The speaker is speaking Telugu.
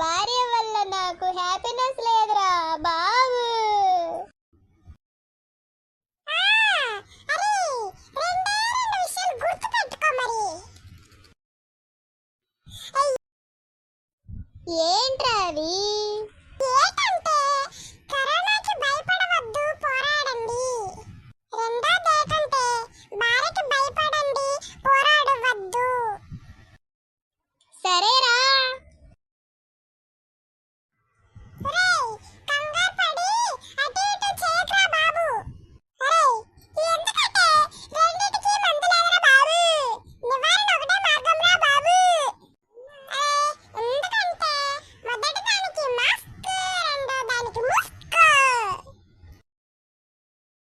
భార్య వల్ల నాకు హ్యాపీనెస్ లేదురా బాబు. ఏంట్రా అది?